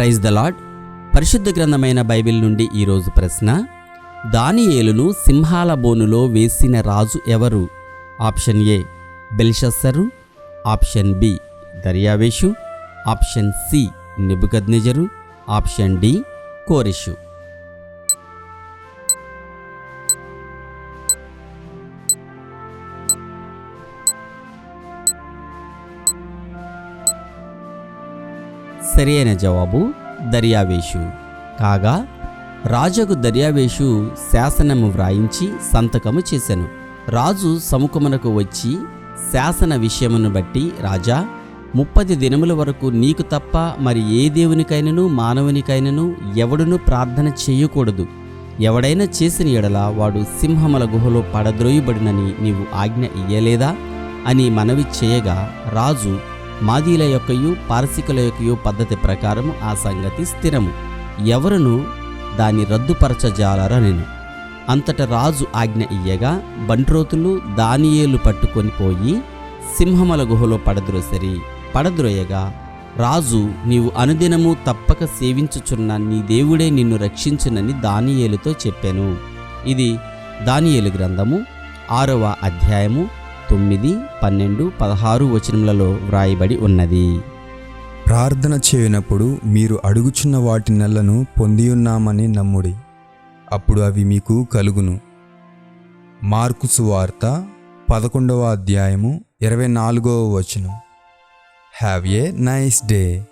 Praise the lord పరిశుద్ధ గ్రంథమైన Bible నుండి ఈరోజు ప్రశ్న దానియేలును సింహాల బోనులో వేసిన రాజు ఎవరు? Option A Belshazzar. Option B దర్యావేషు. Option C Nebuchadnezzar. Option D కోరిషు. సరియైన జవాబు దర్యావేషు. కాగా రాజుకు దర్యావేషు శాసనము వ్రాయించి సంతకము చేశాను రాజు సముఖమునకు వచ్చి శాసన విషయమును బట్టి రాజా ముప్పది దినముల వరకు నీకు తప్ప మరి ఏ దేవునికైనను మానవునికైనను ఎవడును ప్రార్థన చేయకూడదు. ఎవడైనా చేసిన ఎడల వాడు సింహముల గుహలో పడద్రోయబడినని నీవు ఆజ్ఞ ఇయ్యలేదా? అని మనవి చేయగా రాజు మాదీల యొక్కయు పారసికుల యొక్కయు పద్ధతి ప్రకారము ఆ సంగతి స్థిరము. ఎవరును దాన్ని రద్దుపరచజాలరనెను అంతట రాజు ఆజ్ఞ ఇయ్యగా బంట్రోతులు దానియేలు పట్టుకొని పోయి సింహముల గుహలో పడద్రోసరి. పడద్రోయగా రాజు నీవు అనుదినము తప్పక సేవించుచున్న నీ దేవుడే నిన్ను రక్షించునని దానియేలుతో చెప్పాను. ఇది దానియేలు గ్రంథము ఆరవ అధ్యాయము తొమ్మిది పన్నెండు పదహారు వచనములలో వ్రాయబడి ఉన్నది. ప్రార్థన చేయనప్పుడు మీరు అడుగుచున్న వాటి నెలను పొందియున్నామని నమ్ముడి. అప్పుడు అవి మీకు కలుగును. మార్కు సువార్త పదకొండవ అధ్యాయము ఇరవై నాలుగవ వచనం. Have a nice day